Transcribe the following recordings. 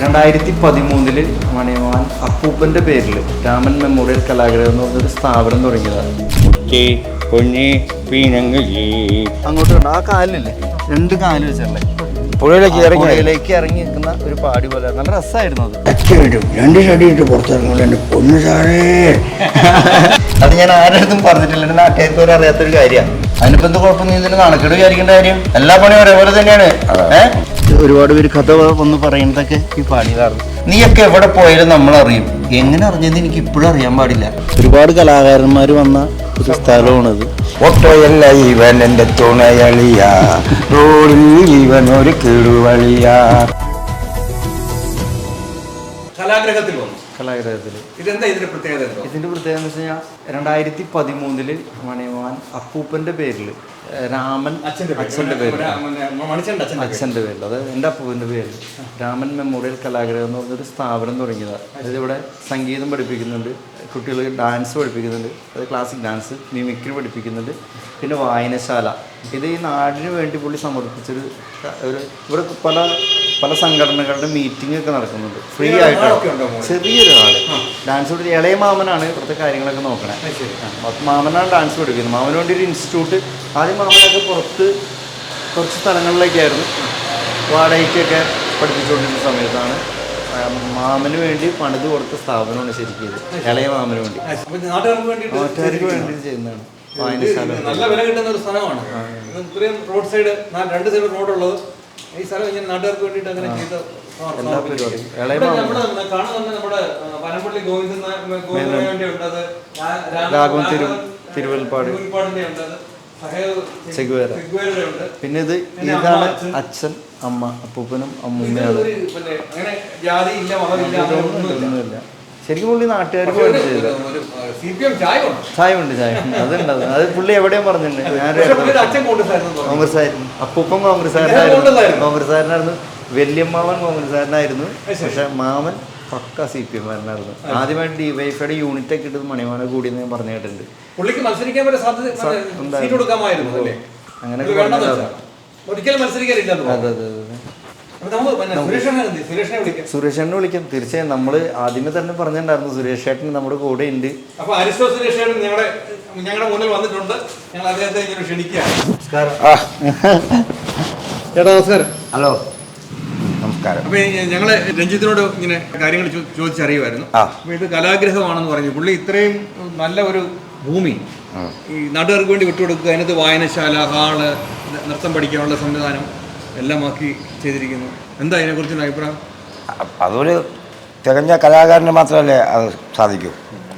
രണ്ടായിരത്തി പതിമൂന്നിൽ മണിമാൻ അപ്പൂപ്പന്റെ പേരിൽ രാമൻ മെമ്മോറിയൽ കലാഗ്രഹം എന്ന് പറഞ്ഞൊരു സ്ഥാപനം തുടങ്ങിയതാണ്. അങ്ങോട്ട് കണ്ടോ, ആ കാലില്ലേ രണ്ട് കാൽ വെച്ചല്ലേ പുഴയിലേക്ക് ഇറങ്ങി. പുഴയിലേക്ക് ഇറങ്ങി നിൽക്കുന്ന ഒരു പാടി പോലെ. നല്ല രസമായിരുന്നു അത്. അച്ഛനും രണ്ട് ചടിയിട്ട് പുറത്തിറങ്ങുള്ളൂ എന്റെ പൊന്നു സാറേ. അത് ഞാൻ ആരുടെ പറഞ്ഞിട്ടില്ല. എന്റെ നാട്ടുകാർക്ക് അറിയാത്തൊരു കാര്യമാണ്. അതിനിപ്പോ എന്ത് കുഴപ്പം നീ ഇതിന് നാണക്കേട് വിചാരിക്കേണ്ട കാര്യം. എല്ലാ പണിയും ഒരേപോലെ തന്നെയാണ്. ഏഹ് ഒരുപാട് പേര് കഥ വന്ന് പറയുന്നതൊക്കെ ഈ പാടിയതാണ്. നീയൊക്കെ എവിടെ പോയാലും നമ്മൾ അറിയും. എങ്ങനെ അറിഞ്ഞെന്ന് എനിക്ക് ഇപ്പോഴും അറിയാൻ പാടില്ല. ഒരുപാട് കലാകാരന്മാർ വന്ന ഒരു സ്ഥലമാണിത്. ഒട്ടോയല്ല ഇവൻ എന്റെ തുണയളിയ. റോഡിൽ ഇവൻ ഒരു കിടുവളിയ. കലാഗ്രഹത്തിൽ വന്നു. കലാഗ്രഹത്തിൽ ഇതെന്താ ഇതിന്റെ പ്രത്യേകത ഇതിന്റെ പ്രത്യേകത എന്ന് വെച്ച് കഴിഞ്ഞാൽ രണ്ടായിരത്തി പതിമൂന്നിൽ മണിമാൻ അപ്പൂപ്പന്റെ പേരിൽ രാമൻ അച്ഛന്റെ പേര്. അച്ഛന്റെ പേരിൽ അത് എന്റെ അപ്പൂവിന്റെ പേര്. രാമൻ മെമ്മോറിയൽ കലാഗ്രഹം എന്ന് പറഞ്ഞൊരു സ്ഥാപനം തുടങ്ങിയതാണ് അതിലിവിടെ സംഗീതം പഠിപ്പിക്കുന്നുണ്ട്. കുട്ടികൾക്ക് ഡാൻസ് പഠിപ്പിക്കുന്നുണ്ട്. അത് ക്ലാസിക് ഡാൻസ് മിമിക്രി പഠിപ്പിക്കുന്നുണ്ട്. പിന്നെ വായനശാല. ഇത് ഈ നാടിന് വേണ്ടി പുള്ളി സമർപ്പിച്ചൊരു ഒരു ഇവിടെ പല പല സംഘടനകളുടെ മീറ്റിംഗ് ഒക്കെ നടക്കുന്നുണ്ട്. ഫ്രീ ആയിട്ട് ആയിട്ടാണ്. ചെറിയൊരു ആൾ ഡാൻസ് പഠിച്ച ഇളയ മാമനാണ് ഇവിടുത്തെ കാര്യങ്ങളൊക്കെ നോക്കണേ. മാമനാണ് ഡാൻസ് പഠിപ്പിക്കുന്നത്. മാമന് വേണ്ടി ഒരു ഇൻസ്റ്റിറ്റ്യൂട്ട് ആദ്യം മാമനൊക്കെ പുറത്ത് കുറച്ച് സ്ഥലങ്ങളിലേക്കായിരുന്നു. വാടകയ്ക്കൊക്കെ പഠിപ്പിച്ചുകൊണ്ടിരുന്ന സമയത്താണ്. മാമന് വേണ്ടി പണിത് കൊടുത്ത സ്ഥാപനമാണ് ശരിക്കും ഇത്. ഇളയ മാമന് വേണ്ടി. നാട്ടുകാർക്ക് വേണ്ടി ചെയ്യുന്നതാണ്. നല്ല വില കിട്ടുന്ന ഒരു സ്ഥലമാണ്. ഇത് ഇത്രയും റോഡ് സൈഡ് രണ്ട് സൈഡ് റോഡുള്ളത് ഈ സ്ഥലം ഇങ്ങനെ നാട്ടുകാർക്ക് വേണ്ടിട്ട് അങ്ങനെ ചെയ്ത ഗോവിന്ദൻ രാഘവൻ തിരുവൽപ്പാട്. തിരുവൽപ്പാടിന്റെ ഉണ്ട് പിന്നെ ഇത് ഇതാണ് അച്ഛൻ. അമ്മ അപ്പൂപ്പനും അമ്മൂമ്മയാണ് ഒന്നുമില്ല. ശരിക്കും പുള്ളി നാട്ടുകാർക്ക് പഠിച്ചത് ചായ ഉണ്ട് ചായമുണ്ട് ചായ. അതുണ്ട് അത് പുള്ളി എവിടെയും പറഞ്ഞിട്ടുണ്ട്. ഞാൻ. കോൺഗ്രസ് ആയിരുന്നു അപ്പൂപ്പൻ കോൺഗ്രസ്. ആയിരുന്നു കോൺഗ്രസ് ആയിരുന്നു വല്യമ്മാവൻ കോൺഗ്രസ് ആയിരുന്നു പക്ഷെ മാമൻ പക്ക സി പി എം കാരനായിരുന്നു. ആദ്യമായിട്ട് ഡിവൈഫൈയുടെ യൂണിറ്റ് ഒക്കെ ഇട്ടത് മണിമാനെ കൂടിയെന്ന് ഞാൻ പറഞ്ഞു കേട്ടിട്ടുണ്ട്. അങ്ങനെ. ഒരിക്കലും? സുരേഷിനെ വിളിക്കാം. സുരേഷ് തീർച്ചയായും നമ്മൾ ആദ്യമേ തന്നെ പറഞ്ഞിട്ടുണ്ടായിരുന്നു സുരേഷ് ചേട്ടൻ നമ്മുടെ കൂടെ ഉണ്ട്. അപ്പൊ അരിസ്റ്റോ സുരേഷേട്ടൻ ഞങ്ങളുടെ ഞങ്ങളുടെ മുന്നിൽ വന്നിട്ടുണ്ട്. ഞങ്ങൾ അദ്ദേഹത്തെ ഇങ്ങനെ ക്ഷണിക്കുകയാണ്. നമസ്കാരം. ആ. ചേട്ടാ നമസ്കാരം. ഹലോ. നമസ്കാരം. അപ്പൊ ഈ ഞങ്ങൾ രഞ്ജിത്തിനോട് ഇങ്ങനെ കാര്യങ്ങൾ ചോദിച്ചറിയുമായിരുന്നു. അപ്പൊ ഇത് കലാഗ്രഹമാണെന്ന് പറഞ്ഞു. പുള്ളി ഇത്രയും നല്ല ഒരു ഭൂമി. ഈ നാട്ടുകാർക്ക് വേണ്ടി വിട്ടുകൊടുക്കുക അതിനകത്ത് വായനശാല ഹാൾ നൃത്തം പഠിക്കാനുള്ള സംവിധാനം എല്ലാമാക്കി ചെയ്തിരിക്കുന്നു. എന്താ അതിനെക്കുറിച്ചുള്ള അഭിപ്രായം? അതൊരു തികഞ്ഞ കലാകാരന് മാത്രമല്ലേ അത് സാധിക്കൂ.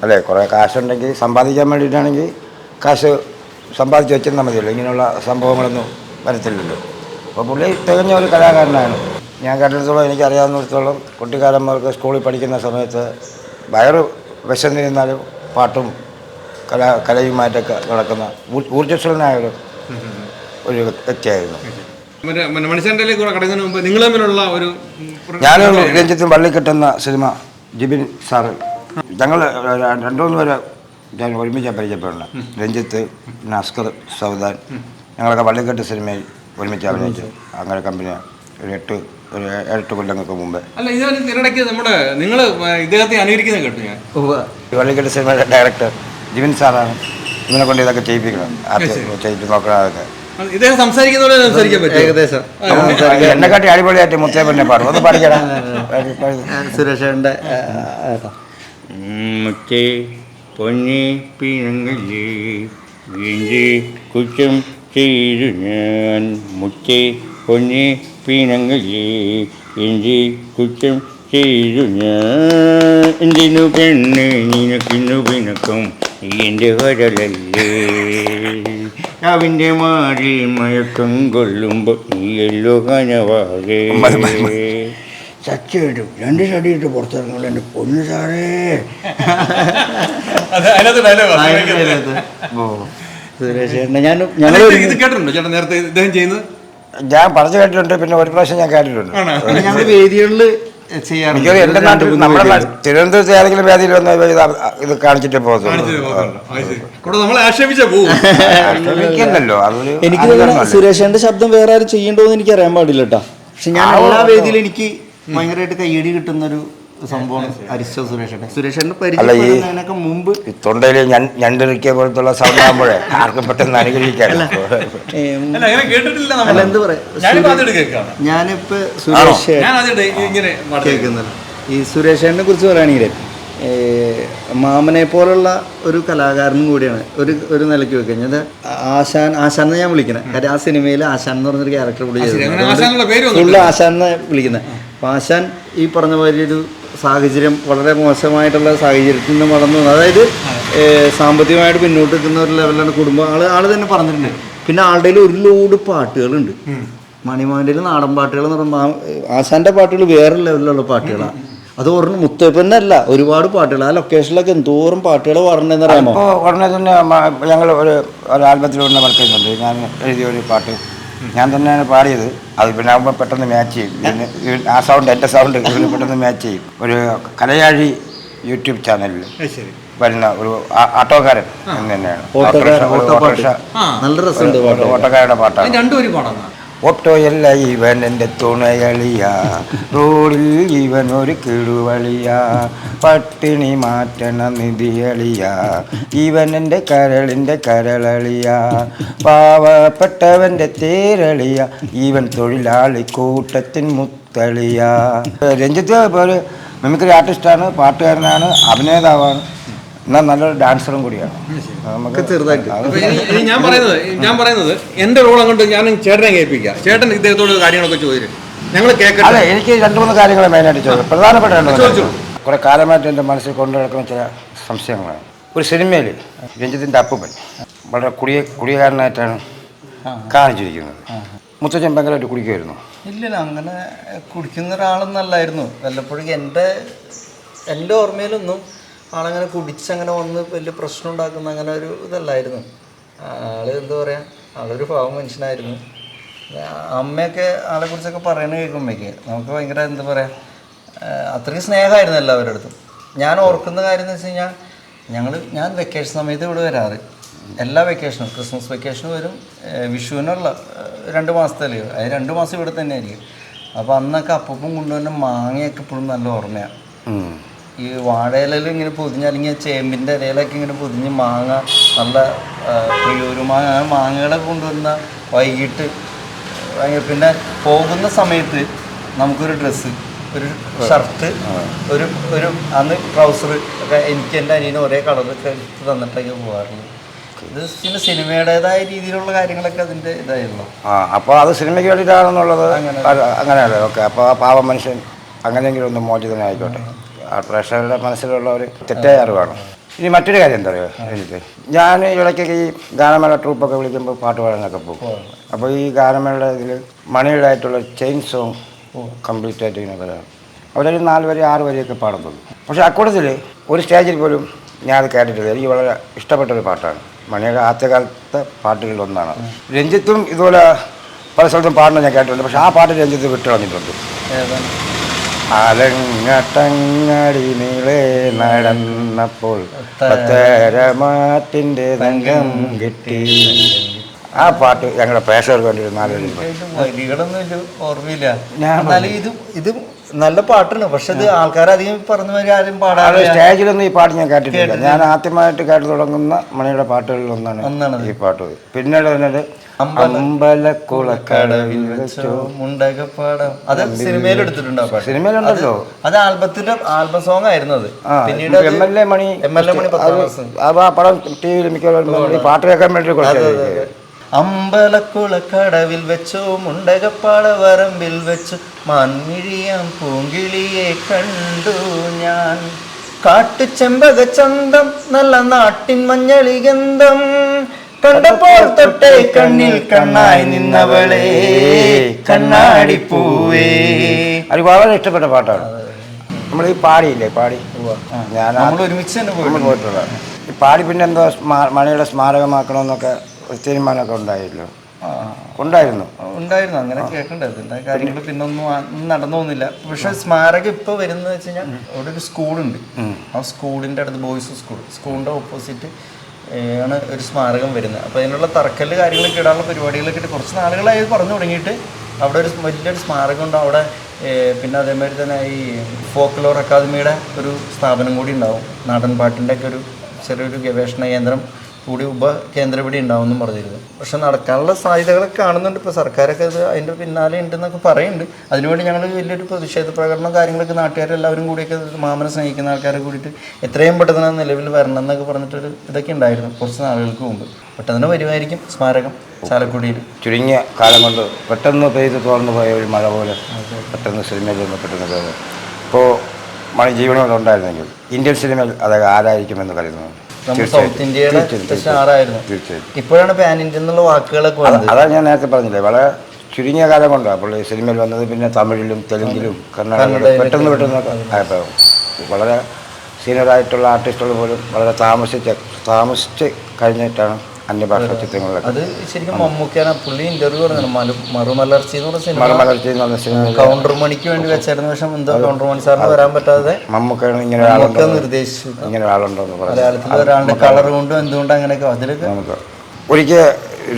അല്ലേ? കുറേ കാശുണ്ടെങ്കിൽ സമ്പാദിക്കാൻ വേണ്ടിയിട്ടാണെങ്കിൽ കാശ് സമ്പാദിച്ച് വെച്ചിരുന്നാൽ മതിയല്ലോ. ഇങ്ങനെയുള്ള സംഭവങ്ങളൊന്നും വരത്തില്ലല്ലോ. അപ്പോൾ പുള്ളി തികഞ്ഞ ഒരു കലാകാരനാണ്. ഞാൻ കണ്ടിടത്തോളം എനിക്കറിയാവുന്നിടത്തോളം കുട്ടിക്കാലന്മാർക്ക് സ്കൂളിൽ പഠിക്കുന്ന സമയത്ത് വയറ് വിശന്നിരുന്നാലും പാട്ടും കലാ കലയുമായിട്ടൊക്കെ നടക്കുന്ന ഊർജസ്വലനായ ഒരു ഒരു വ്യക്തിയായിരുന്നു. ഞാനൊരു രഞ്ജിത്തിന് നിങ്ങൾ തമ്മിലുള്ള ഒരു ഞാൻ രഞ്ജിത്തും വള്ളിക്കെട്ടുന്ന സിനിമ ജിബിൻ സാറ്. ഞങ്ങൾ രണ്ടു മൂന്ന് പേരെ ഞാൻ ഒരുമിച്ചാണ് പരിചയപ്പെടുന്നത്. രഞ്ജിത്ത് പിന്നെ അസ്കർ സൗദാൻ ഞങ്ങളൊക്കെ വള്ളിക്കെട്ട് സിനിമയിൽ ഒരുമിച്ച് അഭിനയിച്ചു. അങ്ങനെ കമ്പനി ഒരു എട്ട് ഒരു എട്ട് കൊല്ലങ്ങൾക്ക് മുമ്പേ. അല്ല ഇതിന് ഇതിനിടയ്ക്ക് നമ്മുടെ നിങ്ങൾ ഇദ്ദേഹത്തെ അനുകരിക്കുന്നത് കേട്ടു ഞാൻ. ഈ വള്ളിക്കെട്ട് സിനിമയുടെ ഡയറക്ടർ ജിബിൻ സാറാണ് ഇവനെ കൊണ്ട് ഇതൊക്കെ ചെയ്യിപ്പിക്കണം. അത് ചെയ്യിച്ച് നോക്കണം അതൊക്കെ ഇദ്ദേഹം സംസാരിക്കുന്ന പോലെ സംസാരിക്കാൻ പറ്റും ഏകദേശം. എന്നെക്കാട്ടി അടിപൊളിയായിട്ട് മുത്തേപ്പന്നെ പാടും. ഒന്ന് പഠിക്കണം സുരേഷ് ചേട്ടന്റെ മുത്തേ പൊന്നി പിണങ്ങലേ വീണ്ടി കുറ്റം ചെയ്തു ഞാൻ. മുത്തേ പൊന്നി പിണങ്ങലേ എന്റെ കുറ്റം ചെയ്തു ഞാൻ. എന്തിനു പെണ്ണ് നിനക്കിന്നു പിണക്കം? എന്റെ വരലല്ലേ അവന്റെ മാറിൽ മയക്കം കൊള്ളുമ്പോൾ നീയല്ലോ കനവാകേ. സത്യമായിട്ടും രണ്ട് ചടിയിട്ട് പുറത്തിറങ്ങുള്ളൂ എന്റെ പൊന്നു സാറേ. സുരേഷ് ഞാൻ അല്ല, ഞങ്ങൾ ഇത് ഇത് കേട്ടിട്ടുണ്ടോ ചേട്ടാ നേരത്തെ ഇദ്ദേഹം ചെയ്യുന്നത്? ഞാൻ പറഞ്ഞു കേട്ടിട്ടുണ്ട് പിന്നെ ഒരു പ്രാവശ്യം ഞാൻ കേട്ടിട്ടുണ്ട്. ഞങ്ങൾ വേദികളിൽ ചെയ്യാറുണ്ട്. എനിക്ക് എന്റെ നാട്ടിൽ നമ്മുടെ തിരുവനന്തപുരത്ത് ഏതെങ്കിലും വേദിയിൽ വന്ന് ഇത് കാണിച്ചിട്ടേ. സുരേഷേന്റെ ശബ്ദം വേറെ ആരും ചെയ്യണ്ടോന്ന് എനിക്ക് അറിയാൻ പാടില്ല കേട്ടോ. പക്ഷെ ഞാൻ എല്ലാ വേദിയിലും എനിക്ക് ഭയങ്കരമായിട്ട് കയ്യടി കിട്ടുന്ന സുരേഷേട്ടൻ ഈ- പരിചയപ്പെടുന്നതിനൊക്കെ മുമ്പ് തൊണ്ടയിൽ ഞണ്ടിരിക്കിയ പോലത്തുള്ള സൗണ്ട് ആകുമ്പോഴേ ആർക്കും പെട്ടെന്ന് അനുഗ്രഹിക്കാൻ അല്ല. എന്ത് പറയാ? ഞാനിപ്പോ സുരേഷ് കേൾക്കുന്നില്ല. ഈ സുരേഷേട്ടനെ കുറിച്ച് പറയുകയാണെങ്കിൽ മാമനെ പോലുള്ള ഒരു കലാകാരനും കൂടിയാണ് ഒരു ഒരു നിലയ്ക്ക് വെക്കുക ഞാൻ ആശാൻ ആശാൻ എന്ന് ഞാൻ വിളിക്കുന്നത് കാര്യം ആ സിനിമയിൽ ആശാൻ എന്ന് പറഞ്ഞൊരു ക്യാരക്ടർ പുള്ളി വന്നിട്ടില്ല. ആശാൻ എന്ന് വിളിക്കുന്നത്. അപ്പം ആശാൻ ഈ പറഞ്ഞ പോലെ ഒരു സാഹചര്യം വളരെ മോശമായിട്ടുള്ള സാഹചര്യത്തിൽ നിന്ന് വളർന്നു. അതായത് സാമ്പത്തികമായിട്ട് പിന്നോട്ട് നിൽക്കുന്ന ഒരു ലെവലാണ് കുടുംബം. ആൾ ആൾ തന്നെ പറഞ്ഞിട്ടുണ്ട്. പിന്നെ ആളുടെ ഒരു ലോഡ് പാട്ടുകളുണ്ട്. മണിമാന്റെ നാടൻ പാട്ടുകൾ എന്ന് പറയുമ്പോൾ ആശാന്റെ പാട്ടുകൾ വേറെ ലെവലിലുള്ള പാട്ടുകളാണ് അത് പറഞ്ഞു മുത്തപ്പന്നല്ല ഒരുപാട് പാട്ടുകൾ. ആ ലൊക്കേഷനിലൊക്കെ എന്തോറും പാട്ടുകൾ പറഞ്ഞെന്ന് അറിയാമോ? ഇപ്പോൾ ഉടനെ തന്നെ ഞങ്ങൾ ഒരു ആൽബത്തിലൂടെ വർക്ക് ചെയ്യുന്നുണ്ട്. ഞാൻ എഴുതിയ ഒരു പാട്ട് ഞാൻ തന്നെയാണ് പാടിയത്. അത് പിന്നെ ആകുമ്പോൾ പെട്ടെന്ന് മാച്ച് ചെയ്യും. ആ സൗണ്ട് എന്റെ സൗണ്ട് ഇവന് പെട്ടെന്ന് മാച്ച് ചെയ്യും. ഒരു കലയാഴി യൂട്യൂബ് ചാനലിൽ വരുന്ന ഒരു ഓട്ടോക്കാരൻ ആട്ടോക്കാരൻ തന്നെയാണ്. ഓട്ടോക്കാരുടെ പാട്ടാണ് അത് രണ്ടും ഒരു പാടാണ് ഓട്ടോയല്ല ഇവൻ എന്റെ തുണയളിയ. റോഡിൽ ഇവൻ ഒരു കിടുവളിയ. പട്ടിണി മാറ്റണ നിധിയളിയ. ഇവൻ എന്റെ കരളിന്റെ കരളളിയ. പാവപ്പെട്ടവന്റെ തേരളിയ. ഇവൻ തൊഴിലാളി കൂട്ടത്തിൻ മുത്തളിയ. രഞ്ജിത്ത് ഒരു മിമിക്രി ആർട്ടിസ്റ്റാണ് പാട്ടുകാരനാണ് അഭിനേതാവാണ്. എന്നാൽ നല്ലൊരു ഡാൻസറും കൂടിയാണ്. നമുക്ക് ചെറുതായിട്ട്. അത് ഞാൻ പറയുന്നത് ഞാൻ പറയുന്നത് എന്റെ റോൾ അങ്ങോട്ട് ഞാൻ ചേട്ടനെ കേൾപ്പിക്കാം. ചേട്ടൻ ഇദ്ദേഹത്തോട് കാര്യങ്ങളൊക്കെ ചോദിച്ചു ഞങ്ങൾ അതെ കേൾക്കട്ടെ എനിക്ക് രണ്ട് മൂന്ന് കാര്യങ്ങൾ മെയിനായിട്ട് ചോദിച്ചു പ്രധാനപ്പെട്ട രണ്ട് കുറേ. കുറെ കാലമായിട്ട് എന്റെ മനസ്സിൽ കൊണ്ടു നടക്കുന്ന ചില സംശയങ്ങളാണ്. ഒരു സിനിമയിൽ രഞ്ജിത്തിന്റെ അപ്പൂപ്പൻ വളരെ കുടിയ കുടിയകാരനായിട്ടാണ് കാണിച്ചിരിക്കുന്നത്. മുത്തച്ഛൻ ഭയങ്കരമായിട്ട് കുടിക്കുമായിരുന്നു. ഇല്ല അങ്ങനെ കുടിക്കുന്ന ഒരാളൊന്നല്ലായിരുന്നു. വല്ലപ്പോഴും എന്റെ എന്റെ ഓർമ്മയിലൊന്നും ആളങ്ങനെ കുടിച്ചങ്ങനെ വന്ന് വലിയ പ്രശ്നം ഉണ്ടാക്കുന്ന അങ്ങനെ ഒരു ഇതല്ലായിരുന്നു. ആൾ എന്താ പറയുക ആളൊരു പാവം മനുഷ്യനായിരുന്നു. അമ്മയൊക്കെ ആളെ കുറിച്ചൊക്കെ പറയണ കേൾക്കുമ്പോഴേക്ക് നമുക്ക് ഭയങ്കര എന്താ പറയുക അത്രയും സ്നേഹമായിരുന്നു എല്ലാവരുടെ അടുത്തും. ഞാൻ ഓർക്കുന്ന കാര്യം എന്ന് വെച്ച് കഴിഞ്ഞാൽ ഞങ്ങൾ ഞാൻ വെക്കേഷൻ സമയത്ത് ഇവിടെ വരാറ്. എല്ലാ വെക്കേഷനും ക്രിസ്മസ് വെക്കേഷനും വരും വിഷുവിനുള്ള രണ്ട് മാസത്തല്ലേ ലീവ് അത് രണ്ട് മാസം ഇവിടെ തന്നെ ആയിരിക്കും അപ്പോൾ അന്നൊക്കെ അപ്പപ്പും കൊണ്ടുവന്ന മാങ്ങയൊക്കെ ഇപ്പോഴും നല്ല ഓർമ്മയാണ്. ഈ വാഴയിലും ഇങ്ങനെ പൊതിഞ്ഞ് അല്ലെങ്കിൽ ചേമ്പിന്റെ ഇലയിലൊക്കെ ഇങ്ങനെ പൊതിഞ്ഞ് മാങ്ങ നല്ല പ്രിയൂര് മാങ്ങ അങ്ങനെ മാങ്ങകളെ കൊണ്ടുവന്ന വൈകിട്ട് പിന്നെ പോകുന്ന സമയത്ത് നമുക്കൊരു ഡ്രസ്സ് ഒരു ഷർട്ട് ഒരു ഒരു അന്ന് ട്രൗസർ ഒക്കെ എനിക്ക് എന്റെ അനിയനും ഒരേ കളറൊക്കെ എടുത്ത് തന്നിട്ടൊക്കെ പോകാറുള്ളത് ഇത് പിന്നെ സിനിമയുടേതായ രീതിയിലുള്ള കാര്യങ്ങളൊക്കെ അതിന്റെ ഇതായിരുന്നു. ആ അപ്പോൾ അത് സിനിമയ്ക്ക് വേണ്ടിയിട്ടാണെന്നുള്ളത് അങ്ങനെ. അങ്ങനെയല്ലേ? ഓക്കെ അപ്പോൾ ആ പാവ മനുഷ്യൻ അങ്ങനെയെങ്കിലും ഒന്ന് മോചിതനായിക്കോട്ടെ. പ്രേക്ഷകരുടെ മനസ്സിലുള്ള ഒരു തെറ്റായ അറിവാണ്. ഇനി മറ്റൊരു കാര്യം എന്താ പറയുക എനിക്ക്. ഞാൻ ഇടയ്ക്കൊക്കെ ഈ ഗാനമേള ട്രൂപ്പൊക്കെ വിളിക്കുമ്പോൾ പാട്ട് പാടാനൊക്കെ പോകും. അപ്പോൾ ഈ ഗാനമേളയുടെ ഇതിൽ മണിയുടെ ആയിട്ടുള്ള ചെയിൻ സോങ് കംപ്ലീറ്റ് ആയിട്ട് ഇങ്ങനെ വരാം അവരൊരു നാല് വരെ ആറ് വരിയൊക്കെ പാടുന്നുള്ളൂ. പക്ഷേ അക്കൂട്ടത്തിൽ ഒരു സ്റ്റേജിൽ പോലും ഞാൻ അത് കേട്ടിട്ടില്ല. എനിക്ക് വളരെ ഇഷ്ടപ്പെട്ട ഒരു പാട്ടാണ്. മണിയുടെ ആദ്യകാലത്തെ പാട്ടുകളിൽ ഒന്നാണ്. രഞ്ജിത്തും ഇതുപോലെ പല സ്ഥലത്തും പാടുന്നത് ഞാൻ കേട്ടിട്ടുണ്ട്. പക്ഷേ ആ പാട്ട് രഞ്ജിത്ത് വിട്ടു കളഞ്ഞിട്ടുണ്ട് അലങ്ങട്ടങ്ങടി നീളെ നടന്നപ്പോൾ പത്തരമാറ്റിന്റെ തങ്കം കിട്ടി. ആ പാട്ട് ഞങ്ങളുടെ പ്രേക്ഷകർക്ക് വേണ്ടി ഒരു നാല് വരി വരികളൊന്നും ഓർമ്മയില്ല. ഇത് ഇത് നല്ല പാട്ടാണ് പക്ഷെ ഇത് ആൾക്കാരധികം പറഞ്ഞു ആരും പാടാറില്ല. സ്റ്റേജിലൊന്നും ഈ പാട്ട് ഞാൻ കേട്ടിട്ടില്ല. ഞാൻ ആദ്യമായിട്ട് കേട്ടു തുടങ്ങുന്ന മണിയുടെ പാട്ടുകളിൽ ഒന്നാണ്. ഈ പാട്ട്. പിന്നീട് അമ്പല- അമ്പലക്കുളക്കടവിൽ വെച്ചോ മുണ്ടകപ്പാടം. അത് സിനിമയിൽ എടുത്തിട്ടുണ്ടോ? സിനിമയിലുണ്ടല്ലോ. അത് ആൽബത്തിന്റെ ആൽബം സോങ് ആയിരുന്നു അത് പിന്നീട് M L A Mani M L A Mani പത്താം ക്ലാസ്. ആ പടം ടി വിയിൽ മിക്കവാറും പാട്ട് കേൾക്കാൻ വേണ്ടി കൊടുത്തത് അമ്പലക്കുളക്കടവിൽ വെച്ചോ മുണ്ടകപ്പാട വരമ്പിൽ വെച്ചു മാൻമിഴിയാം പൂങ്കിളിയെ കണ്ടു ഞാൻ. കാട്ടുചെമ്പക ചന്തം നല്ല നാട്ടിൻ മഞ്ഞളി ഗന്ധം. കണ്ടപ്പോൾ തൊട്ടേ കണ്ണിൽ കണ്ണായി നിന്നവളെ കണ്ണാടി പൂവേ. അത് വളരെ ഇഷ്ടപ്പെട്ട പാട്ടാണ്. നമ്മൾ ഈ പാടിയില്ലേ പാടി? ഞാൻ നമ്മൾ ഒരുമിച്ച് തന്നെ പോയിട്ടുള്ളതാണ്. ഈ പാടി പിന്നെ എന്തോ മണിയുടെ സ്മാരകമാക്കണമെന്നൊക്കെ തീരുമാനമൊക്കെ ഉണ്ടായല്ലോ. ഉണ്ടായിരുന്നു. ഉണ്ടായിരുന്നു. അങ്ങനെ കേൾക്കണ്ടത്. എന്താ കാര്യങ്ങൾ പിന്നെ ഒന്നും ആ- ഒന്നും നടന്നു പോകുന്നില്ല. പക്ഷെ സ്മാരകം ഇപ്പൊ വരുന്നത് വെച്ച് കഴിഞ്ഞാൽ അവിടെ ഒരു സ്കൂളുണ്ട്. ആ സ്കൂളിന്റെ അടുത്ത് ബോയ്സ് സ്കൂൾ. സ്കൂളിന്റെ ഓപ്പോസിറ്റ് ആണ് ഒരു സ്മാരകം വരുന്നത്. അപ്പോൾ അതിനുള്ള തറക്കല്ല് കാര്യങ്ങളൊക്കെ ഇടാനുള്ള പരിപാടികളൊക്കെ ഇട്ട് കുറച്ച് നാളുകളായി പറഞ്ഞു തുടങ്ങിയിട്ട് അവിടെ ഒരു വലിയൊരു സ്മാരകം ഉണ്ട്. അവിടെ പിന്നെ അതേമാതിരി തന്നെ ഈ ഫോക്ലോർ അക്കാദമിയുടെ ഒരു സ്ഥാപനം കൂടി ഉണ്ടാവും. നാടൻ പാട്ടിന്റെ ഒക്കെ ഒരു ചെറിയൊരു ഗവേഷണ കേന്ദ്രം. കൂടി ഉപകേന്ദ്രം ഇവിടെ ഉണ്ടാവും എന്നും പറഞ്ഞിരുന്നു. പക്ഷെ നടക്കാനുള്ള സാധ്യതകളൊക്കെ കാണുന്നുണ്ട്. ഇപ്പോൾ സർക്കാരൊക്കെ ഇത് അതിന്റെ പിന്നാലെ ഉണ്ടെന്നൊക്കെ പറയുന്നുണ്ട്. അതിനുവേണ്ടി ഞങ്ങൾ വലിയൊരു പ്രതിഷേധ പ്രകടനം കാര്യങ്ങളൊക്കെ നാട്ടുകാരെല്ലാവരും കൂടിയൊക്കെ മാമനെ സ്നേഹിക്കുന്ന ആൾക്കാരെ കൂടിയിട്ട് എത്രയും പെട്ടെന്ന് നിലവിൽ വരണം എന്നൊക്കെ പറഞ്ഞിട്ടൊരു ഇതൊക്കെ ഉണ്ടായിരുന്നു കുറച്ച് നാളുകൾക്ക് മുമ്പ്. പെട്ടെന്ന് വരുമായിരിക്കും. സ്മാരകം ചാലക്കുടിയിൽ. ചുരുങ്ങിയ കാലം കൊണ്ട് പെട്ടെന്ന് പെയ്ത് തുറന്നു പോയ ഒരു മഴ പോലെ പെട്ടെന്ന് സിനിമയിൽ നിന്ന് പെട്ടെന്ന് പോയത്. ഇപ്പോൾ മഴ ജീവനോടെ ഉണ്ടായിരുന്നെങ്കിൽ ഇന്ത്യൻ സിനിമയിൽ അത് ആരായിരിക്കുമെന്ന് കരുതുന്നു? നമ്മൾ സൗത്ത് ഇന്ത്യയുടെ സ്റ്റാറായിരുന്നു തീർച്ചയായും ഇപ്പോഴാണ് പാൻ ഇന്ത്യ എന്നുള്ള വാക്കുകളൊക്കെ വന്നത് അതാണ് ഞാൻ നേരത്തെ പറഞ്ഞില്ലേ വളരെ ചുരുങ്ങിയ കാലം കൊണ്ടാണ്. അപ്പോൾ സിനിമയിൽ വന്നത് പിന്നെ തമിഴിലും തെലുങ്കിലും കർണാടകയിലും പെട്ടെന്ന് പെട്ടെന്ന് വളരെ സീനിയറായിട്ടുള്ള ആർട്ടിസ്റ്റുകൾ പോലും വളരെ താമസിച്ച് താമസിച്ച് കഴിഞ്ഞിട്ടാണ് അന്യഭാഷ ചിത്രങ്ങളിലൊക്കെ. അത് ശരിക്കും മമ്മൂക്കാണ് പുള്ളി ഇന്റർവ്യൂ പറഞ്ഞു മല- മറുമലർച്ചി എന്ന് പറഞ്ഞ സിനിമ കൗണ്ടർ മണിക്ക് വേണ്ടി വെച്ചായിരുന്നു. പക്ഷെ എന്തോ കൗണ്ടർ മണി സാറിന് വരാൻ പറ്റാതെ മമ്മൂക്കാണ് ഇങ്ങനെ ഒരാളുണ്ടോ നിർദ്ദേശിച്ചു. ഇങ്ങനെ ഒരാളുണ്ടോന്ന് മലയാളത്തിൽ ഒരാളുടെ കളർ കൊണ്ടും എന്തുകൊണ്ടും അങ്ങനെയൊക്കെ അതിലൊക്കെ ഒരിക്കൽ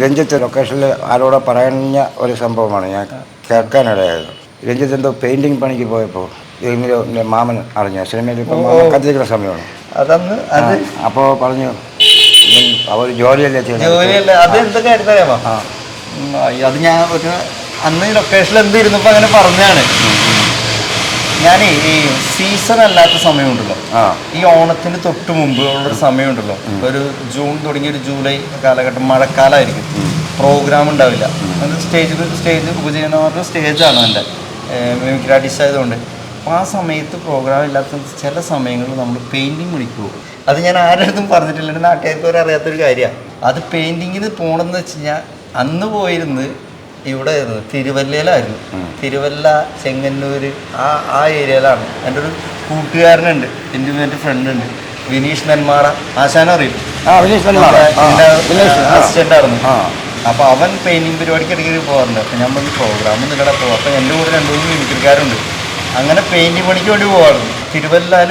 രഞ്ജിത്ത് ലൊക്കേഷനിൽ ആരോടെ പറഞ്ഞ ഒരു സംഭവമാണ്. ഞാൻ കേൾക്കാനിടയായത് രഞ്ജിത്ത് എന്തോ പെയിന്റിങ് പണിക്ക് പോയപ്പോൾ ഇതിന്റെ മാമൻ അറിഞ്ഞു. സിനിമയിൽ ഇപ്പം കത്തിരിക്കുന്ന സമയമാണ്. അതന്ന് അത് അപ്പോൾ പറഞ്ഞു "ഇവൻ അവർ ജോലിയല്ലേ അത് എന്തൊക്കെ ആയിരുന്നു അത് ഞാൻ ഒരു അന്ന് ലൊക്കേഷനിൽ എന്ത് ഇരുന്നപ്പോ അങ്ങനെ പറഞ്ഞാണ് ഞാനേ ഈ സീസൺ അല്ലാത്ത സമയമുണ്ടല്ലോ. ഈ ഓണത്തിന് തൊട്ട് മുമ്പ് ഉള്ളൊരു സമയമുണ്ടല്ലോ. ഒരു ജൂൺ തുടങ്ങിയ ഒരു ജൂലൈ കാലഘട്ടം മഴക്കാലമായിരിക്കും പ്രോഗ്രാം ഉണ്ടാവില്ല. അത് സ്റ്റേജ് സ്റ്റേജ് പറഞ്ഞ സ്റ്റേജാണ് എന്റെ. മിമിക്രി ആർട്ടിസ്റ്റ് ആയതുകൊണ്ട്. അപ്പോൾ ആ സമയത്ത് പ്രോഗ്രാം ഇല്ലാത്ത ചില സമയങ്ങളിൽ നമ്മൾ പെയിന്റിങ് പണിക്ക് പോകും. അത് ഞാൻ ആരുടെ പറഞ്ഞിട്ടില്ല. എന്റെ നാട്ടുകാർക്ക് അറിയാത്തൊരു കാര്യമാണ് അത് പെയിന്റിങ്ങിന് പോകണമെന്ന് വെച്ച് കഴിഞ്ഞാൽ അന്ന് പോയിരുന്ന് ഇവിടെ ആയിരുന്നു തിരുവല്ലയിലായിരുന്നു. തിരുവല്ല ചെങ്ങന്നൂര് ആ ആ ഏരിയയിലാണ്. എന്റെ ഒരു കൂട്ടുകാരനുണ്ട് എന്റെ എന്റെ ഫ്രണ്ട് ഉണ്ട്. വിനീഷ് നെന്മാറ. ആശാനം അറിയും. അപ്പൊ അവൻ പെയിന്റിങ് പരിപാടിക്ക് ഇടയ്ക്ക് പോകാറുണ്ട്. അപ്പൊ ഞാൻ പറഞ്ഞു പ്രോഗ്രാം നിങ്ങളുടെ പോകും അപ്പൊ എന്റെ കൂടെ രണ്ടു മൂന്ന് മിമിക്രിക്കാരുണ്ട് അങ്ങനെ പെയിന്റിങ് പണിക്ക് വേണ്ടി പോകാറുണ്ട് തിരുവല്ലാൽ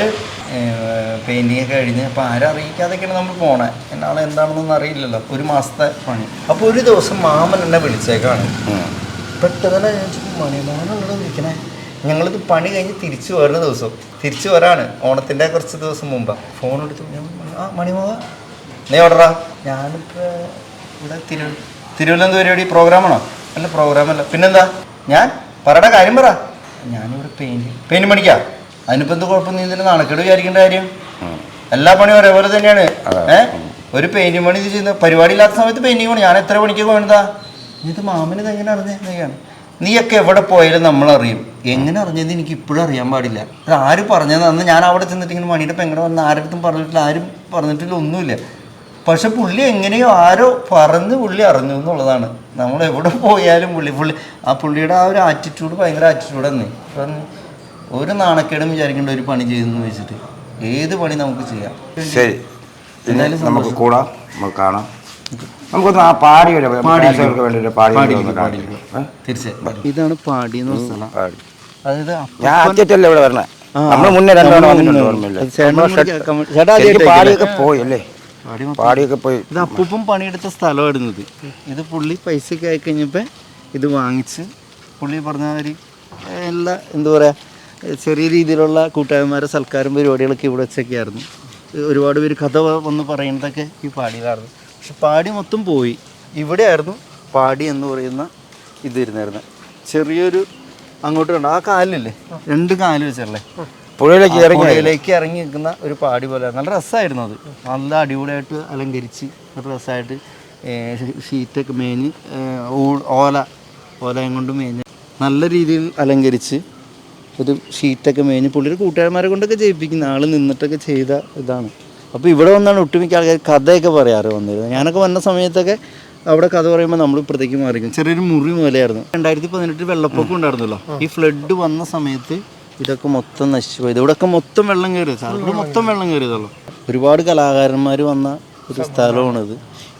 ഒക്കെ കഴിഞ്ഞ് അപ്പോൾ ആരും അറിയിക്കാതെയൊക്കെയാണ് നമ്മൾ പോണേ. എന്നാൾ എന്താണെന്നൊന്നും അറിയില്ലല്ലോ. ഒരു മാസത്തെ പണി. അപ്പോൾ ഒരു ദിവസം മാമൻ എന്നെ വിളിച്ചേക്കാണ്. പെട്ടെന്ന് തന്നെ ഞാൻ ചോദിച്ചു, വിളിക്കണേ ഞങ്ങളിത് പണി കഴിഞ്ഞ് തിരിച്ചു വരുന്ന ദിവസം തിരിച്ചു വരാണ്. ഓണത്തിന്റെ കുറച്ച് ദിവസം മുമ്പ്. ഫോൺ എടുത്തു ഞാൻ ആ മണിമോഹ നീ ഓർഡറാ ഞാനിപ്പോൾ ഇവിടെ തിരു തിരുവനന്തപുരം പരിപാടി പ്രോഗ്രാമാണോ? അല്ല പ്രോഗ്രാമല്ല. പിന്നെന്താ? ഞാൻ? പറയുടെ കാര്യം പറ. ഞാനിവിടെ പെയിന്റ് പെയിന്റ് പഠിക്കാം അതിനിപ്പോൾ എന്ത് കുഴപ്പം? നീ ഇതിന് നാണക്കേട് വിചാരിക്കേണ്ട കാര്യം. എല്ലാ പണിയും ഒരേപോലെ തന്നെയാണ്. ഏഹ് ഒരു പെയിന്റിംഗ് പണി ഇത് ചെയ്യുന്ന പരിപാടി ഇല്ലാത്ത സമയത്ത് പെയിന്റിംഗ് പണി. ഞാൻ എത്ര പണിക്ക് വേണ്ടതാ ഇത് മാമന് ഇത് എങ്ങനെ അറിഞ്ഞാണ് നീയൊക്കെ എവിടെ പോയാലും നമ്മൾ അറിയും. എങ്ങനെ അറിഞ്ഞത് എനിക്ക് ഇപ്പോഴും അറിയാൻ പാടില്ല. അത് ആര് പറഞ്ഞത് അന്ന് ഞാൻ അവിടെ ചെന്നിട്ട് ഇങ്ങനെ മണിയുടെ പെങ്ങടെ വന്ന് ആരടുത്തും പറഞ്ഞിട്ടില്ല ആരും പറഞ്ഞിട്ടില്ല ഒന്നുമില്ല. പക്ഷെ പുള്ളി എങ്ങനെയോ ആരോ പറഞ്ഞ് പുള്ളി അറിഞ്ഞു എന്നുള്ളതാണ്. നമ്മൾ എവിടെ പോയാലും പുള്ളി പുള്ളി ആ പുള്ളിയുടെ ആ ഒരു ആറ്റിറ്റ്യൂഡ് ഭയങ്കര ആറ്റിറ്റ്യൂഡ് തന്നെ ഒരു നാണക്കേടും വിചാരിക്കേണ്ട ഒരു പണി ചെയ്തെന്ന് വെച്ചിട്ട്. ഏത് പണി നമുക്ക് ചെയ്യാം? ശരി. എന്തായാലും നമുക്ക് കൂടാം. നമുക്ക് കാണാം. നമുക്കൊന്ന് ആ പാടി വേണ്ടിയിട്ട് പാടി. തീർച്ചയായും. ഇതാണ് പാടി എന്ന് സ്ഥലം. അതായത് ഞാൻ ആദ്യമായിട്ടല്ലേ ഇവിടെ വരണേ? നമ്മൾ മുന്നേ രണ്ടാണ് വന്നിട്ടുണ്ട് പാടിയൊക്കെ പോയി അല്ലേ? പാടിയൊക്കെ പോയി. ഇത് അപ്പൂപ്പം പണിയെടുത്ത സ്ഥലമായിരുന്നു ഇത് ഇത് പുള്ളി പൈസയൊക്കെ ആയി കഴിഞ്ഞപ്പോ ഇത് വാങ്ങിച്ച് പുള്ളി പറഞ്ഞ മാതിരി എല്ലാ എന്താ പറയുക ചെറിയ രീതിയിലുള്ള കൂട്ടായ്മമാരെ സൽക്കാരം പരിപാടികളൊക്കെ ഇവിടെ വെച്ചൊക്കെയായിരുന്നു. ഒരുപാട് പേര് കഥ വന്ന് പറയുന്നതൊക്കെ ഈ പാടിയിലായിരുന്നു പക്ഷെ പാടി മൊത്തം പോയി. ഇവിടെയായിരുന്നു പാടി എന്ന് പറയുന്ന ഇത് ഇരുന്നായിരുന്നു ചെറിയൊരു അങ്ങോട്ട് കണ്ടോ? ആ കാലില്ലേ രണ്ട് കാൽ വെച്ചല്ലേ? പുഴയിലേക്ക് ഇറങ്ങി പുഴയിലേക്ക് ഇറങ്ങി നിൽക്കുന്ന ഒരു പാടി പോലെ. നല്ല രസമായിരുന്നു അത്. നല്ല അടിപൊളിയായിട്ട് അലങ്കരിച്ച് നല്ല രസമായിട്ട് ഷീറ്റൊക്കെ മേഞ്ഞ് ഓല ഓലയും കൊണ്ട് മേഞ്ഞ് നല്ല രീതിയിൽ അലങ്കരിച്ച് ഒരു ഷീറ്റൊക്കെ മേഞ്ഞ് പുള്ളിയുടെ കൂട്ടുകാരന്മാരെ കൊണ്ടൊക്കെ ചെയ്യിപ്പിക്കുന്ന ആൾ നിന്നിട്ടൊക്കെ ചെയ്ത ഇതാണ്. അപ്പോൾ ഇവിടെ വന്നാണ് ഒട്ടുമിക്ക ആൾക്കാർ കഥയൊക്കെ പറയാറ് വന്നിരുന്നത് ഞാനൊക്കെ വന്ന സമയത്തൊക്കെ അവിടെ കഥ പറയുമ്പോൾ നമ്മൾ ഇപ്പുറത്തേക്ക് മാറിക്കും ചെറിയൊരു മുറി മൂലയായിരുന്നു രണ്ടായിരത്തി പതിനെട്ടിൽ വെള്ളപ്പൊക്കം ഉണ്ടായിരുന്നല്ലോ. ഈ ഫ്ലഡ് വന്ന സമയത്ത് ഇതൊക്കെ മൊത്തം നശിച്ചു പോയത് ഇവിടെയൊക്കെ മൊത്തം വെള്ളം കയറിയത്. ചാലക്കുടി മൊത്തം വെള്ളം കയറിയതല്ലോ ഒരുപാട് കലാകാരന്മാർ വന്ന ഒരു സ്ഥലമാണിത്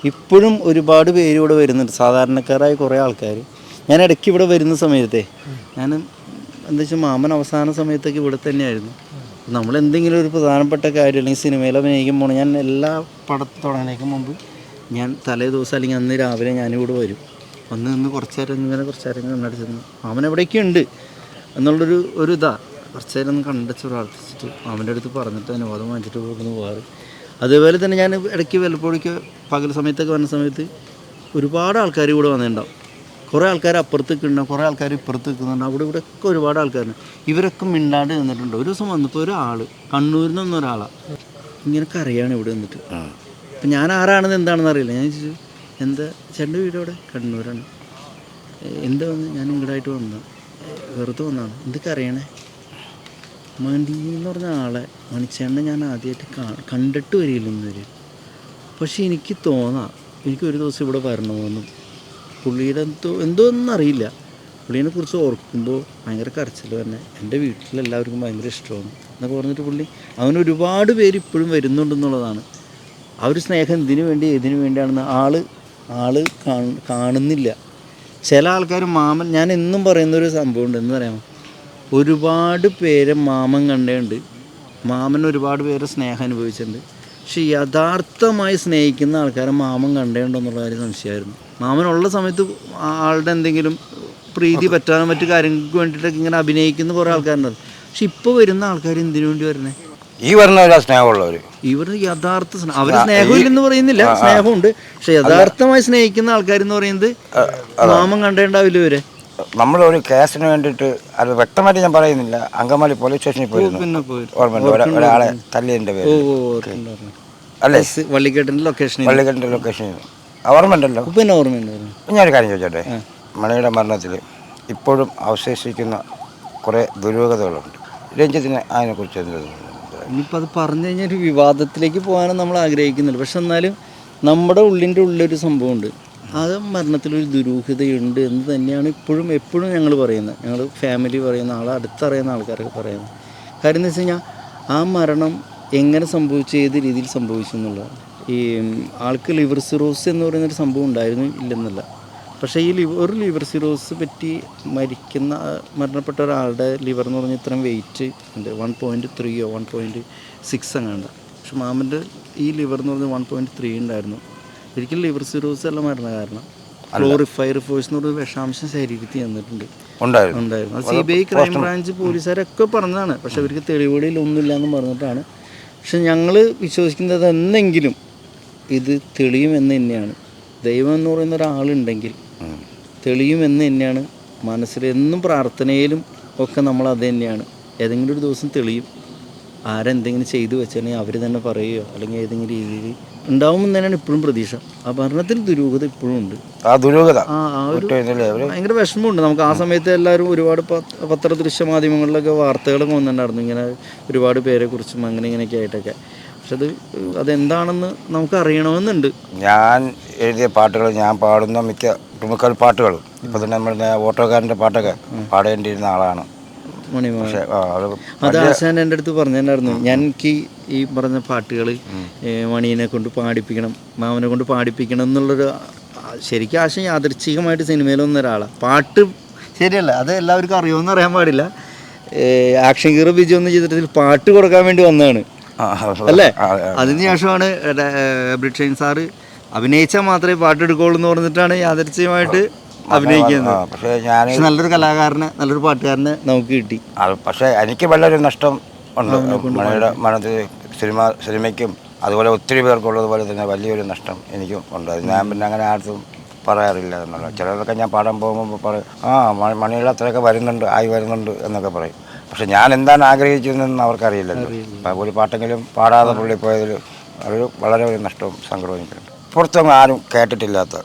ഇപ്പോഴും ഒരുപാട് പേര് ഇവിടെ വരുന്നുണ്ട്. സാധാരണക്കാരായ കുറേ ആൾക്കാർ ഞാൻ ഇടയ്ക്ക് ഇവിടെ വരുന്ന സമയത്തെ ഞാൻ എന്താ വെച്ചാൽ മാമൻ അവസാന സമയത്തൊക്കെ ഇവിടെ തന്നെയായിരുന്നു. നമ്മൾ എന്തെങ്കിലും ഒരു പ്രധാനപ്പെട്ട കാര്യം അല്ലെങ്കിൽ സിനിമയിൽ അഭിനയിക്കുമ്പോൾ ഞാൻ എല്ലാ പടത്ത് തുടങ്ങുന്നതിനേക്ക് മുമ്പ് ഞാൻ തലേ ദിവസം അല്ലെങ്കിൽ അന്ന് രാവിലെ ഞാനിവിടെ വരും. വന്ന് നിന്ന് കുറച്ച് നേരം ഇങ്ങനെ കുറച്ച് നേരം ചെന്ന് മാമൻ എവിടെയൊക്കെ ഉണ്ട് എന്നുള്ളൊരു ഒരു ഇതാ. കുറച്ച് നേരം ഒന്ന് കണ്ടച്ച് പ്രാർത്ഥിച്ചിട്ട് മാമന്റെ അടുത്ത് പറഞ്ഞിട്ട് അനുവാദം വാങ്ങിച്ചിട്ട് പോകുന്നു പോകാറ് അതേപോലെ തന്നെ ഞാൻ ഇടയ്ക്ക് വല്ലപ്പോഴേക്ക് പകൽ സമയത്തൊക്കെ വന്ന സമയത്ത് ഒരുപാട് ആൾക്കാർ ഇവിടെ വന്നിട്ടുണ്ടാവും. കുറേ ആൾക്കാർ അപ്പുറത്ത് നിൽക്കുന്നുണ്ടാവും കുറേ ആൾക്കാർ ഇപ്പുറത്ത് നിൽക്കുന്നുണ്ട് അവിടെ ഇവിടെ ഒക്കെ ഒരുപാട് ആൾക്കാരുണ്ട്. ഇവരൊക്കെ മിണ്ടാണ്ട് നിന്നിട്ടുണ്ട്. ഒരു ദിവസം വന്നപ്പോൾ ഒരാൾ കണ്ണൂരിൽ നിന്ന് ഒരാളാണ് ഇങ്ങനെ അറിയാണ് ഇവിടെ നിന്നിട്ട് അപ്പം ഞാൻ ആരാണെന്ന് എന്താണെന്ന് അറിയില്ല. ഞാൻ ചോദിച്ചു എന്താ ചേട്ടന്റെ വീട് അവിടെ കണ്ണൂരാണ്. "ഏ, എന്താ വന്ന്? ഞാൻ ഇങ്ങോട്ടായിട്ട് വന്നത്. വെറുതെ വന്നതാണ് എന്തൊക്കെ അറിയണേ? മണി എന്ന് പറഞ്ഞ ആളെ മണിച്ചേട്ടനെ ഞാൻ ആദ്യമായിട്ട് കാ കണ്ടിട്ട് വരികയില്ല വരും. പക്ഷേ എനിക്ക് തോന്നാം എനിക്ക് ഒരു ദിവസം ഇവിടെ വരണമെന്നും പുള്ളിയുടെ എന്തോ എന്തോ ഒന്നും അറിയില്ല. പുള്ളീനെ കുറിച്ച് ഓർക്കുമ്പോൾ ഭയങ്കര കരച്ചിൽ തന്നെ. എന്റെ വീട്ടിലെല്ലാവർക്കും ഭയങ്കര ഇഷ്ടമാണ് എന്നൊക്കെ പറഞ്ഞിട്ട് പുള്ളി അവന് ഒരുപാട് പേര് ഇപ്പോഴും വരുന്നുണ്ടെന്നുള്ളതാണ്. ആ ഒരു സ്നേഹം ഇതിനു വേണ്ടി ഇതിനു വേണ്ടിയാണെന്ന് ആൾ ആൾ കാണുന്നില്ല. ചില ആൾക്കാർ മാമൻ ഞാൻ എന്നും പറയുന്നൊരു സംഭവമുണ്ട് എന്ന് പറയാമോ ഒരുപാട് പേരെ മാമൻ കണ്ടേണ്ട്. മാമൻ ഒരുപാട് പേരെ സ്നേഹം അനുഭവിച്ചിട്ടുണ്ട്. പക്ഷെ യഥാർത്ഥമായി സ്നേഹിക്കുന്ന ആൾക്കാരെ മാമൻ കണ്ടേണ്ടെന്നുള്ള കാര്യം സംശയമായിരുന്നു. മാമനുള്ള സമയത്ത് ആളുടെ എന്തെങ്കിലും പ്രീതി പറ്റാനും മറ്റു കാര്യങ്ങൾക്ക് വേണ്ടിയിട്ടൊക്കെ ഇങ്ങനെ അഭിനയിക്കുന്ന കുറേ ആൾക്കാരുണ്ട് പക്ഷെ ഇപ്പോൾ വരുന്ന ആൾക്കാർ എന്തിനു വേണ്ടി വരണേ? ഈ വരുന്നവരാ സ്നേഹമുള്ളവർ ഇവർ യഥാർത്ഥ സ്നേഹം അവർ സ്നേഹമില്ലെന്ന് പറയുന്നില്ല സ്നേഹമുണ്ട്. പക്ഷെ യഥാർത്ഥമായി സ്നേഹിക്കുന്ന ആൾക്കാരെന്ന് പറയുന്നത് മാമൻ കണ്ടേണ്ടാവില്ല ഇവരെ. നമ്മൾ ഒരു കേസിന് വേണ്ടിയിട്ട് അത് വ്യക്തമായിട്ട് ഞാൻ പറയുന്നില്ല. അങ്കമാലി പോലീസ് സ്റ്റേഷനിൽ പോയിരുന്നു. ഓർമ്മയുണ്ട് ഒരാ- ഒരാളെ തല്ലിയതിന്റെ പേര് ഓർമ്മയുണ്ടായിരുന്നു. അല്ലേ? ബസ് വള്ളിക്കേട്ടിന്റെ ലൊക്കേഷനിൽ പള്ളിക്കന്റെ ലൊക്കേഷനിൽ ഓർമ്മയുണ്ടല്ലോ. പിന്നെ ഓർമ്മയുണ്ടായിരുന്നു. ഇപ്പം ഞാനൊരു കാര്യം ചോദിച്ചോട്ടെ? മണിയുടെ മരണത്തിൽ ഇപ്പോഴും അവശേഷിക്കുന്ന കുറേ ദുരൂഹതകളുണ്ട്. രഞ്ജിത്തിന് അതിനെക്കുറിച്ച് എന്ത് തോന്നുന്നു? ഇനിയിപ്പോൾ അത് പറഞ്ഞു കഴിഞ്ഞാൽ ഒരു വിവാദത്തിലേക്ക് പോകാനും നമ്മൾ ആഗ്രഹിക്കുന്നില്ല പക്ഷെ എന്നാലും നമ്മുടെ ഉള്ളിന്റെ ഉള്ളിലൊരു സംഭവമുണ്ട്. അത് മരണത്തിലൊരു ദുരൂഹതയുണ്ട് എന്ന് തന്നെയാണ് ഇപ്പോഴും എപ്പോഴും ഞങ്ങൾ പറയുന്നത്. ഞങ്ങൾ ഫാമിലി പറയുന്ന ആൾ അടുത്തറിയുന്ന ആൾക്കാരൊക്കെ പറയുന്നത്. കാര്യം എന്ന് വെച്ച് കഴിഞ്ഞാൽ ആ മരണം എങ്ങനെ സംഭവിച്ചു ഏത് രീതിയിൽ സംഭവിച്ചു എന്നുള്ളതാണ് ഈ ആൾക്ക് ലിവർ സിറോസ് എന്ന് പറയുന്നൊരു സംഭവം ഉണ്ടായിരുന്നു ഇല്ലെന്നല്ല. പക്ഷേ ഈ ലിവർ ഒരു ലിവർ സിറോസ് പറ്റി മരിക്കുന്ന മരണപ്പെട്ട ഒരാളുടെ ലിവർ എന്ന് പറഞ്ഞാൽ ഇത്രയും വെയിറ്റ് ഉണ്ട്. വൺ പോയിന്റ് ത്രീയോ വൺ പോയിന്റ് സിക്സ് അങ്ങാണ്ട. പക്ഷെ മാമന്റെ ഈ ലിവർ എന്ന് പറഞ്ഞാൽ വൺ പോയിന്റ് ത്രീ ഉണ്ടായിരുന്നു. ഒരിക്കലും ലിവർ സിറോസ് അല്ല മരണ കാരണം. ക്ലോറിഫയർ ഫോഴ്സ് എന്ന് പറഞ്ഞ വിഷാംശം ശരീരത്തിൽ തന്നിട്ടുണ്ട് ഉണ്ടായിരുന്നു. C B I crime branch പോലീസുകാരൊക്കെ പറഞ്ഞതാണ്. പക്ഷെ അവർക്ക് തെളിവുകളിൽ ഒന്നുമില്ല എന്ന് പറഞ്ഞിട്ടാണ്. പക്ഷെ ഞങ്ങൾ വിശ്വസിക്കുന്നത് എന്നെങ്കിലും ഇത് തെളിയുമെന്ന് തന്നെയാണ്. ദൈവം എന്ന് പറയുന്ന ഒരാളുണ്ടെങ്കിൽ തെളിയുമെന്ന് തന്നെയാണ്. മനസ്സിൽ എന്നും പ്രാർത്ഥനയിലും ഒക്കെ നമ്മൾ അത് തന്നെയാണ്. ഏതെങ്കിലും ഒരു ദിവസം തെളിയും. ആരെന്തെങ്കിലും ചെയ്തു വെച്ചാണെങ്കിൽ അവർ തന്നെ പറയുകയോ അല്ലെങ്കിൽ ഏതെങ്കിലും രീതിയിൽ ഉണ്ടാവുമെന്ന് തന്നെയാണ് ഇപ്പോഴും പ്രതീക്ഷ. ആ ഭരണത്തിൽ ദുരൂഹത ഇപ്പോഴും ഉണ്ട്. ആ ദുരൂഹത ആ ഒരു ഭയങ്കര വിഷമമുണ്ട്. നമുക്ക് ആ സമയത്ത് എല്ലാവരും ഒരുപാട് പത്ര ദൃശ്യ മാധ്യമങ്ങളിലൊക്കെ വാർത്തകളൊക്കെ വന്നിട്ടുണ്ടായിരുന്നു. ഇങ്ങനെ ഒരുപാട് പേരെ കുറിച്ചും അങ്ങനെ ഇങ്ങനെയൊക്കെ ആയിട്ടൊക്കെ. പക്ഷെ അത് അതെന്താണെന്ന് നമുക്ക് അറിയണമെന്നുണ്ട്. ഞാൻ എഴുതിയ പാട്ടുകൾ ഞാൻ പാടുന്ന മിക്ക പ്രമുഖ പാട്ടുകൾ ഇപ്പൊ തന്നെ നമ്മൾ ഓട്ടോക്കാരന്റെ പാട്ടൊക്കെ പാടേണ്ടിയിരുന്ന ആളാണ്. പക്ഷേ ആ, അത് അത് ആശാൻ എന്റെ അടുത്ത് പറഞ്ഞിട്ടുണ്ടായിരുന്നു. ഞാൻ എനിക്ക് ഈ പറഞ്ഞ പാട്ടുകൾ മണീനെ കൊണ്ട് പാടിപ്പിക്കണം മാമനെ കൊണ്ട് പാടിപ്പിക്കണം എന്നുള്ളൊരു ആ, ശരിക്കും ആശ യാദൃച്ഛികമായിട്ട് സിനിമയിൽ വന്ന ഒരാളാണ് പാട്ട് ശരിയല്ല അത് എല്ലാവർക്കും അറിയുമെന്ന് അറിയാൻ പാടില്ല. ആക്ഷൻ ഹീറോ ബിജു എന്ന ചിത്രത്തിൽ പാട്ട് കൊടുക്കാൻ വേണ്ടി വന്നതാണ്. ആ, അല്ലേ? ആ, ആ. അതിനുശേഷമാണ് ബ്രിട്ടൻ സാറ് അഭിനയിച്ചാൽ മാത്രമേ പാട്ട് എടുക്കുള്ളൂ എന്ന് പറഞ്ഞിട്ടാണ് യാദൃച്ഛികമായിട്ട് അഭിനയിക്കുന്നത് പക്ഷേ ഞാൻ പക്ഷെ നല്ലൊരു കലാകാരനെ നല്ലൊരു പാട്ടുകാരനെ നമുക്ക് കിട്ടി. അത് പക്ഷേ എനിക്ക് വളരെ നഷ്ടം ഉണ്ട്. മണിയുടെ മനത്തിൽ സിനിമ സിനിമയ്ക്കും അതുപോലെ ഒത്തിരി പേർക്കുള്ളതുപോലെ തന്നെ വലിയൊരു നഷ്ടം എനിക്കും ഉണ്ട്. അത് ഞാൻ പിന്നെ അങ്ങനെ ആർക്കും പറയാറില്ല എന്നുള്ള ചിലരൊക്കെ ഞാൻ പാടാൻ പോകുമ്പോൾ പറയും ആ മണിയുടെ അത്രയൊക്കെ വരുന്നുണ്ട് ആയി വരുന്നുണ്ട് എന്നൊക്കെ പറയും. പക്ഷെ ഞാൻ എന്താണ് ആഗ്രഹിച്ചതെന്ന് അവർക്കറിയില്ലല്ലോ. അപ്പം ഒരു പാട്ടെങ്കിലും പാടാതെ പുള്ളി പോയതിൽ അതൊരു വളരെ ഒരു നഷ്ടവും സങ്കടവും എനിക്കുണ്ട് പുറത്തൊന്നും ആരും കേട്ടിട്ടില്ലാത്ത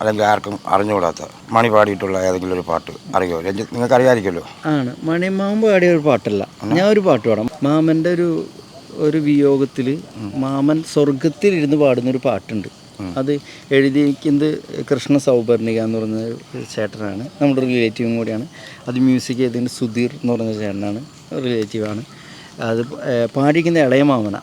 അല്ലെങ്കിൽ ആർക്കും അറിഞ്ഞുകൂടാത്ത മണി പാടിയിട്ടുള്ള ഏതെങ്കിലും ഒരു പാട്ട് അറിയോ രഞ്ജിത്ത് നിങ്ങൾക്ക് അറിയാമായിരിക്കുമല്ലോ ആണ് മണിമാമൻ പാടിയ ഒരു പാട്ടല്ല. ഞാൻ ഒരു പാട്ട് പാടാം. മാമന്റെ ഒരു ഒരു വിയോഗത്തിൽ മാമൻ സ്വർഗത്തിലിരുന്ന് പാടുന്ന ഒരു പാട്ടുണ്ട്. അത് എഴുതിയിരിക്കുന്നത് കൃഷ്ണ സൗപർണിക എന്ന് പറഞ്ഞ ചേട്ടനാണ്. നമ്മുടെ റിലേറ്റീവും കൂടിയാണ്. അത് മ്യൂസിക് ചെയ്തതിന് സുധീർ എന്ന് പറഞ്ഞ ചേട്ടനാണ്. റിലേറ്റീവാണ് അത് പാടിക്കുന്ന പാടിയിരിക്കുന്ന ഇളയ മാമന.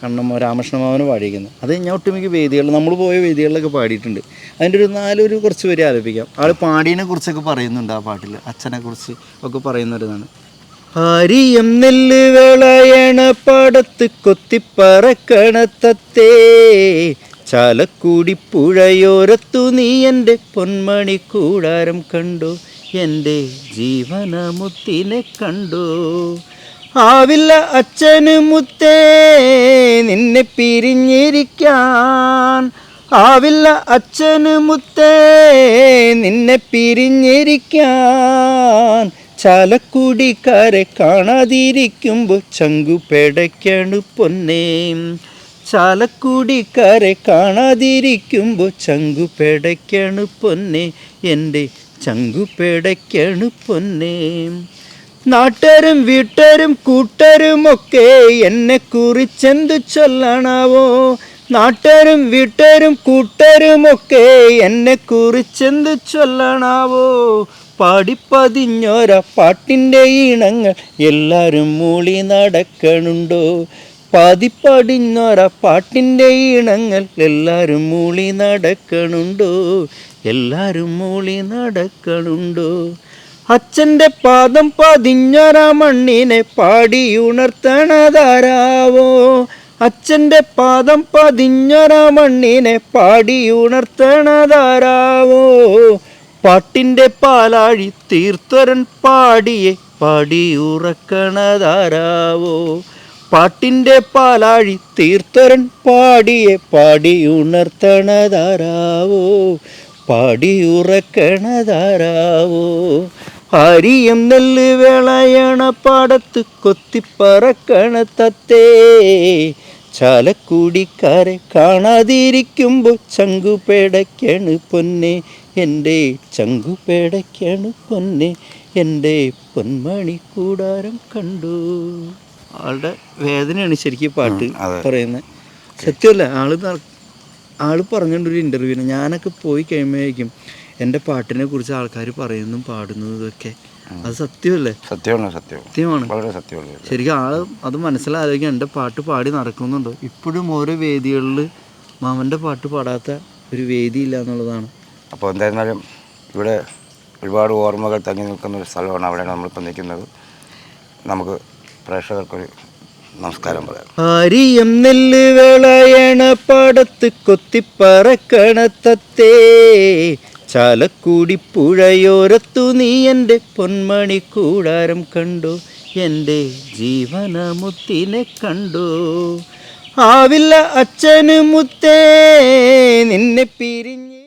കണ്ണമ്മ രാമകൃഷ്ണമാവന് പാടിയിരിക്കുന്നത്. അത് ഞാൻ ഒട്ടുമിക്ക വേദികളിൽ നമ്മൾ പോയ വേദികളിലൊക്കെ പാടിയിട്ടുണ്ട്. അതിന്റെ ഒരു നാലൊരു കുറച്ച് പേര് ആലപിക്കാം ആൾ പാടീനെ കുറിച്ചൊക്കെ പറയുന്നുണ്ട് ആ പാട്ടിൽ അച്ഛനെ കുറിച്ച് ഒക്കെ പറയുന്നൊരിതാണ് ഹരിയം നെല്ല് വിളയണ പടത്ത് കൊത്തിപ്പറക്കണ തത്തേ ചാലക്കൂടി പുഴയോരത്തു നീ എന്റെ പൊന്മണി കൂടാരം കണ്ടു എന്റെ ജീവനമുത്തിനെ കണ്ടു. ആവില്ല അച്ഛന് മുത്തേ നിന്നെ പിരിഞ്ഞിരിക്കാൻ ആവില്ല അച്ഛന് മുത്തേ നിന്നെ പിരിഞ്ഞിരിക്കാൻ. ചാലക്കുടിക്കാരെ കാണാതിരിക്കുമ്പോൾ ചങ്കു പെടയ്ക്കണു പൊന്നേ. ചാലക്കുടിക്കാരെ കാണാതിരിക്കുമ്പോൾ ചങ്കു പെടയ്ക്കണു പൊന്നേ. എന്റെ ചങ്കു പെടയ്ക്കണു പൊന്നേ. നാട്ടുകാരും വീട്ടുകാരും കൂട്ടരുമൊക്കെ എന്നെ കുറിച്ചെന്ത് ചൊല്ലണാവോ നാട്ടുകാരും വീട്ടുകാരും കൂട്ടുകാരും ഒക്കെ എന്നെ കുറിച്ചെന്ത് ചൊല്ലണാവോ? പാടിപ്പതിഞ്ഞോര പാട്ടിന്റെ ഈണങ്ങൾ എല്ലാരും മൂളി നടക്കണുണ്ടോ? പാതിപ്പാടിഞ്ഞോര പാട്ടിന്റെ ഇണങ്ങൾ എല്ലാരും മൂളി നടക്കണുണ്ടോ? എല്ലാരും മൂളി നടക്കണുണ്ടോ? അച്ഛന്റെ പാദം പതിഞ്ഞൊര മണ്ണിനെ പാടി ഉണർത്തണതാരാവോ അച്ഛന്റെ പാദം പതിഞ്ഞൊരാ മണ്ണിനെ പാടി ഉണർത്തണതാരാവോ പാട്ടിന്റെ പാലാഴി തീർത്തൊരൻ പാടിയെ പാടി ഉറക്കണതാരാവോ പാട്ടിന്റെ പാലാഴി തീർത്തൊരൻ പാടിയെ പാടി ഉണർത്തണതാരാവോ പാടി ഉറക്കണതാരാവോ അരിയം നെല്ല് വിളയണ പാടത്ത് കൊത്തിപ്പറക്കണ തത്തേ. ചാലക്കുടിക്കാരെ കാണാതിരിക്കുമ്പോൾ ചങ്കു പേടയ്ക്കണ് പൊന്നെ. എന്റെ ചങ്കു പേടയ്ക്കണ് പൊന്നെ. എന്റെ പൊന്മണി കൂടാരം കണ്ടു. ആളുടെ വേദനയാണ് ശരിക്കും പാട്ട് പറയുന്നത്. സത്യമല്ല ആൾ ആൾ പറഞ്ഞിട്ടൊരു ഇന്റർവ്യൂവിന് ഞാനൊക്കെ പോയി കഴിയുമ്പോഴേക്കും എന്റെ പാട്ടിനെ കുറിച്ച് ആൾക്കാർ പറയുന്നതും പാടുന്നതും ഇതൊക്കെ. അത് സത്യമല്ലേ സത്യമാണ് സത്യം സത്യമാണ്. വളരെ സത്യമുള്ള ശരിക്കും ആൾ അത് മനസ്സിലാലോചിക്കും എന്റെ പാട്ട് പാടി നടക്കുന്നുണ്ടോ. ഇപ്പോഴും ഓരോ വേദികളിൽ മാമന്റെ പാട്ട് പാടാത്ത ഒരു വേദിയില്ല എന്നുള്ളതാണ്. അപ്പോൾ എന്തായിരുന്നാലും ഇവിടെ ഒരുപാട് ഓർമ്മകൾ തങ്ങി നിൽക്കുന്ന ഒരു സ്ഥലമാണ് നമ്മൾ നമ്മളിപ്പോൾ നിൽക്കുന്നത്. നമുക്ക് പ്രേക്ഷകർക്കൊരു നമസ്കാരം പറയാം. നെല്ല് വിളയണ പാടത്ത് കൊത്തിപ്പറക്കണ തത്തേ. ചാലക്കുടി പുഴയോരത്തു നീ എന്റെ പൊന്മണി കൂടാരം കണ്ടോ എന്റെ ജീവനമുത്തിനെ കണ്ടോ. ആവില്ല അച്ഛന് മുത്തേ നിന്നെ പിരിഞ്ഞ